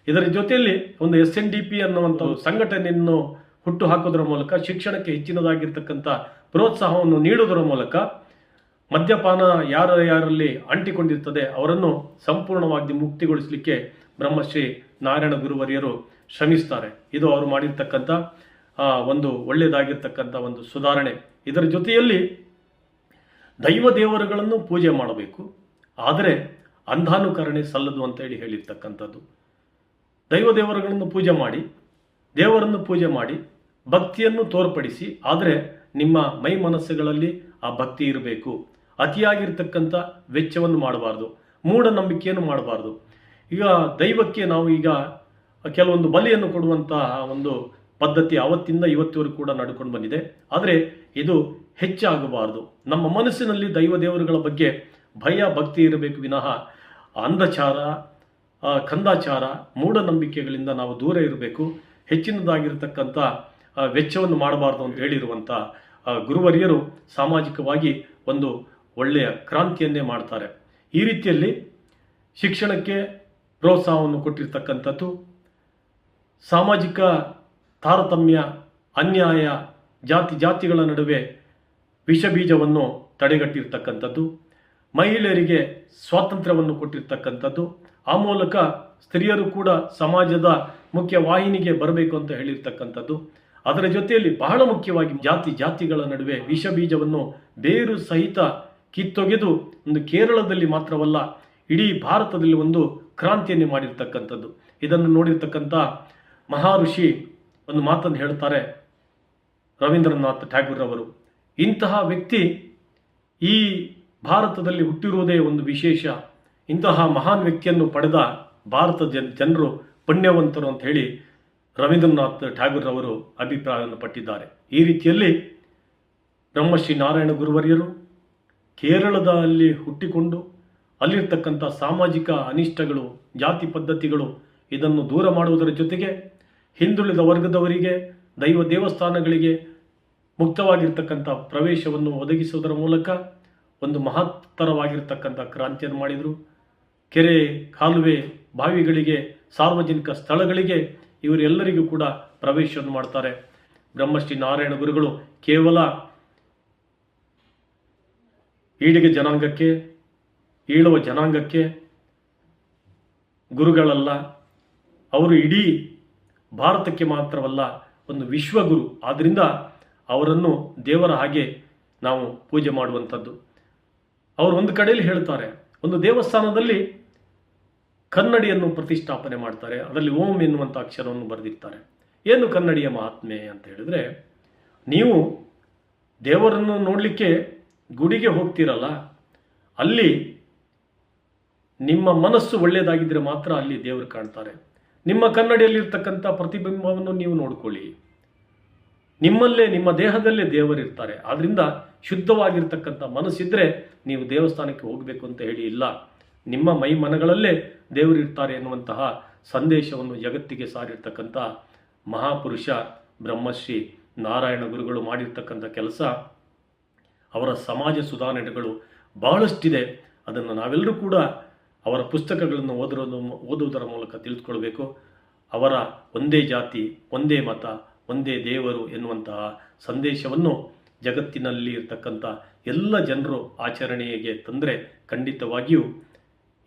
Speaker 1: ಇದರ ಜೊತೆಯಲ್ಲಿ ಒಂದು ಎಸ್ ಎನ್ ಡಿ ಪಿ ಅನ್ನುವಂಥ ಸಂಘಟನೆಯನ್ನು ಹುಟ್ಟು ಹಾಕೋದ್ರ ಮೂಲಕ, ಶಿಕ್ಷಣಕ್ಕೆ ಹೆಚ್ಚಿನದಾಗಿರ್ತಕ್ಕಂಥ ಪ್ರೋತ್ಸಾಹವನ್ನು ನೀಡುವುದರ ಮೂಲಕ ಮದ್ಯಪಾನ ಯಾರ ಯಾರಲ್ಲಿ ಅಂಟಿಕೊಂಡಿರ್ತದೆ ಅವರನ್ನು ಸಂಪೂರ್ಣವಾಗಿ ಮುಕ್ತಿಗೊಳಿಸಲಿಕ್ಕೆ ಬ್ರಹ್ಮಶ್ರೀ ನಾರಾಯಣ ಗುರುವರಿಯರು ಶ್ರಮಿಸ್ತಾರೆ. ಇದು ಅವರು ಮಾಡಿರ್ತಕ್ಕಂಥ ಒಂದು ಒಳ್ಳೆಯದಾಗಿರ್ತಕ್ಕಂಥ ಒಂದು ಸುಧಾರಣೆ. ಇದರ ಜೊತೆಯಲ್ಲಿ ದೈವ ದೇವರುಗಳನ್ನು ಪೂಜೆ ಮಾಡಬೇಕು. ಆದರೆ ಅಂಧಾನುಕರಣೆ ಸಲ್ಲದು ಅಂತ ಹೇಳಿ ಹೇಳಿರ್ತಕ್ಕಂಥದ್ದು. ದೈವ ದೇವರುಗಳನ್ನು ಪೂಜೆ ಮಾಡಿ, ದೇವರನ್ನು ಪೂಜೆ ಮಾಡಿ, ಭಕ್ತಿಯನ್ನು ತೋರ್ಪಡಿಸಿ, ಆದರೆ ನಿಮ್ಮ ಮೈ ಮನಸ್ಸುಗಳಲ್ಲಿ ಆ ಭಕ್ತಿ ಇರಬೇಕು. ಅತಿಯಾಗಿರ್ತಕ್ಕಂಥ ವೆಚ್ಚವನ್ನು ಮಾಡಬಾರ್ದು, ಮೂಢನಂಬಿಕೆಯನ್ನು ಮಾಡಬಾರ್ದು. ಈಗ ದೈವಕ್ಕೆ ನಾವು ಈಗ ಕೆಲವೊಂದು ಬಲಿಯನ್ನು ಕೊಡುವಂತಹ ಒಂದು ಪದ್ಧತಿ ಅವತ್ತಿಂದ ಇವತ್ತಿವರೆಗೂ ಕೂಡ ನಡ್ಕೊಂಡು ಬಂದಿದೆ. ಆದರೆ ಇದು ಹೆಚ್ಚಾಗಬಾರದು. ನಮ್ಮ ಮನಸ್ಸಿನಲ್ಲಿ ದೈವ ದೇವರುಗಳ ಬಗ್ಗೆ ಭಯ, ಭಕ್ತಿ ಇರಬೇಕು ವಿನಃ ಅಂಧಚಾರ ಕಂದಾಚಾರ, ಮೂಢನಂಬಿಕೆಗಳಿಂದ ನಾವು ದೂರ ಇರಬೇಕು. ಹೆಚ್ಚಿನದಾಗಿರತಕ್ಕಂಥ ವೆಚ್ಚವನ್ನು ಮಾಡಬಾರ್ದು ಅಂತ ಹೇಳಿರುವಂಥ ಗುರುವರಿಯರು ಸಾಮಾಜಿಕವಾಗಿ ಒಂದು ಒಳ್ಳೆಯ ಕ್ರಾಂತಿಯನ್ನೇ ಮಾಡ್ತಾರೆ. ಈ ರೀತಿಯಲ್ಲಿ ಶಿಕ್ಷಣಕ್ಕೆ ಪ್ರೋತ್ಸಾಹವನ್ನು ಕೊಟ್ಟಿರ್ತಕ್ಕಂಥದ್ದು, ಸಾಮಾಜಿಕ ತಾರತಮ್ಯ, ಅನ್ಯಾಯ, ಜಾತಿ, ಜಾತಿಗಳ ನಡುವೆ ವಿಷಬೀಜವನ್ನು ತಡೆಗಟ್ಟಿರ್ತಕ್ಕಂಥದ್ದು, ಮಹಿಳೆಯರಿಗೆ ಸ್ವಾತಂತ್ರ್ಯವನ್ನು ಕೊಟ್ಟಿರ್ತಕ್ಕಂಥದ್ದು, ಆ ಮೂಲಕ ಸ್ತ್ರೀಯರು ಕೂಡ ಸಮಾಜದ ಮುಖ್ಯ ವಾಹಿನಿಗೆ ಬರಬೇಕು ಅಂತ ಹೇಳಿರ್ತಕ್ಕಂಥದ್ದು. ಅದರ ಜೊತೆಯಲ್ಲಿ ಬಹಳ ಮುಖ್ಯವಾಗಿ ಜಾತಿ, ಜಾತಿಗಳ ನಡುವೆ ವಿಷಬೀಜವನ್ನು ಬೇರು ಸಹಿತ ಕಿತ್ತೊಗೆದು ಒಂದು ಕೇರಳದಲ್ಲಿ ಮಾತ್ರವಲ್ಲ, ಇಡೀ ಭಾರತದಲ್ಲಿ ಒಂದು ಕ್ರಾಂತಿಯನ್ನು ಮಾಡಿರ್ತಕ್ಕಂಥದ್ದು. ಇದನ್ನು ನೋಡಿರ್ತಕ್ಕಂಥ ಮಹಾಋಷಿ ಒಂದು ಮಾತನ್ನು ಹೇಳ್ತಾರೆ ರವೀಂದ್ರನಾಥ್ ಟ್ಯಾಗೂರ್ ಅವರು. ಇಂತಹ ವ್ಯಕ್ತಿ ಈ ಭಾರತದಲ್ಲಿ ಹುಟ್ಟಿರುವುದೇ ಒಂದು ವಿಶೇಷ. ಇಂತಹ ಮಹಾನ್ ವ್ಯಕ್ತಿಯನ್ನು ಪಡೆದ ಭಾರತ ಜನ, ಜನರು ಪುಣ್ಯವಂತರು ಅಂತ ಹೇಳಿ ರವೀಂದ್ರನಾಥ್ ಟ್ಯಾಗೂರ್ ಅವರು ಅಭಿಪ್ರಾಯವನ್ನು ಪಟ್ಟಿದ್ದಾರೆ. ಈ ರೀತಿಯಲ್ಲಿ ಬ್ರಹ್ಮಶ್ರೀ ನಾರಾಯಣ ಗುರುವರಿಯರು ಕೇರಳದಲ್ಲಿ ಹುಟ್ಟಿಕೊಂಡು ಅಲ್ಲಿರ್ತಕ್ಕಂಥ ಸಾಮಾಜಿಕ ಅನಿಷ್ಟಗಳು, ಜಾತಿ ಪದ್ಧತಿಗಳು ಇದನ್ನು ದೂರ ಮಾಡುವುದರ ಜೊತೆಗೆ ಹಿಂದುಳಿದ ವರ್ಗದವರಿಗೆ, ದೈವ ದೇವಸ್ಥಾನಗಳಿಗೆ ಮುಕ್ತವಾಗಿರ್ತಕ್ಕಂಥ ಪ್ರವೇಶವನ್ನು ಒದಗಿಸುವುದರ ಮೂಲಕ ಒಂದು ಮಹತ್ತರವಾಗಿರ್ತಕ್ಕಂಥ ಕ್ರಾಂತಿಯನ್ನು ಮಾಡಿದರು. ಕೆರೆ, ಕಾಲುವೆ, ಬಾವಿಗಳಿಗೆ, ಸಾರ್ವಜನಿಕ ಸ್ಥಳಗಳಿಗೆ ಇವರೆಲ್ಲರಿಗೂ ಕೂಡ ಪ್ರವೇಶವನ್ನು ಮಾಡ್ತಾರೆ. ಬ್ರಹ್ಮಶ್ರೀ ನಾರಾಯಣ ಗುರುಗಳು ಕೇವಲ ಈಡಿಗೆ ಜನಾಂಗಕ್ಕೆ, ಈಳುವ ಜನಾಂಗಕ್ಕೆ ಗುರುಗಳಲ್ಲ, ಅವರು ಇಡೀ ಭಾರತಕ್ಕೆ ಮಾತ್ರವಲ್ಲ, ಒಂದು ವಿಶ್ವಗುರು. ಆದ್ದರಿಂದ ಅವರನ್ನು ದೇವರ ಹಾಗೆ ನಾವು ಪೂಜೆ ಮಾಡುವಂಥದ್ದು. ಅವರು ಒಂದು ಕಡೆಯಲ್ಲಿ ಹೇಳ್ತಾರೆ, ಒಂದು ದೇವಸ್ಥಾನದಲ್ಲಿ ಕನ್ನಡಿಯನ್ನು ಪ್ರತಿಷ್ಠಾಪನೆ ಮಾಡ್ತಾರೆ, ಅದರಲ್ಲಿ ಓಂ ಎನ್ನುವಂಥ ಅಕ್ಷರವನ್ನು ಬರೆದಿರ್ತಾರೆ. ಏನು ಕನ್ನಡಿಯ ಮಹಾತ್ಮೆ ಅಂತ ಹೇಳಿದ್ರೆ, ನೀವು ದೇವರನ್ನು ನೋಡಲಿಕ್ಕೆ ಗುಡಿಗೆ ಹೋಗ್ತೀರಲ್ಲ, ಅಲ್ಲಿ ನಿಮ್ಮ ಮನಸ್ಸು ಒಳ್ಳೆಯದಾಗಿದ್ದರೆ ಮಾತ್ರ ಅಲ್ಲಿ ದೇವರು ಕಾಣ್ತಾರೆ. ನಿಮ್ಮ ಕನ್ನಡಿಯಲ್ಲಿರ್ತಕ್ಕಂಥ ಪ್ರತಿಬಿಂಬವನ್ನು ನೀವು ನೋಡ್ಕೊಳ್ಳಿ. ನಿಮ್ಮಲ್ಲೇ, ನಿಮ್ಮ ದೇಹದಲ್ಲೇ ದೇವರಿರ್ತಾರೆ ಆದ್ರಿಂದ ಶುದ್ಧವಾಗಿರ್ತಕ್ಕಂಥ ಮನಸ್ಸಿದ್ರೆ ನೀವು ದೇವಸ್ಥಾನಕ್ಕೆ ಹೋಗಬೇಕು ಅಂತ ಹೇಳಿ ಇಲ್ಲ. ನಿಮ್ಮ ಮೈ ಮನಗಳಲ್ಲೇ ದೇವರಿರ್ತಾರೆ ಎನ್ನುವಂತಹ ಸಂದೇಶವನ್ನು ಜಗತ್ತಿಗೆ ಸಾರಿರ್ತಕ್ಕಂಥ ಮಹಾಪುರುಷ ಬ್ರಹ್ಮಶ್ರೀ ನಾರಾಯಣ ಗುರುಗಳು ಮಾಡಿರ್ತಕ್ಕಂಥ ಕೆಲಸ, ಅವರ ಸಮಾಜ ಸುಧಾರಣೆಗಳು ಬಹಳಷ್ಟಿದೆ. ಅದನ್ನು ನಾವೆಲ್ಲರೂ ಕೂಡ ಅವರ ಪುಸ್ತಕಗಳನ್ನು ಓದಿರೋದು ಓದುವುದರ ಮೂಲಕ ತಿಳಿದುಕೊಳ್ಬೇಕು. ಅವರ ಒಂದೇ ಜಾತಿ, ಒಂದೇ ಮತ, ಒಂದೇ ದೇವರು ಎನ್ನುವಂತಹ ಸಂದೇಶವನ್ನು ಜಗತ್ತಿನಲ್ಲಿ ಇರ್ತಕ್ಕಂಥ ಎಲ್ಲ ಜನರು ಆಚರಣೆಗೆ ತಂದರೆ ಖಂಡಿತವಾಗಿಯೂ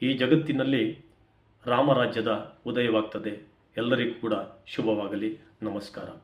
Speaker 1: ಈ ಜಗತ್ತಿನಲ್ಲಿ ರಾಮರಾಜ್ಯದ ಉದಯವಾಗ್ತದೆ. ಎಲ್ಲರಿಗೂ ಕೂಡ ಶುಭವಾಗಲಿ. ನಮಸ್ಕಾರ.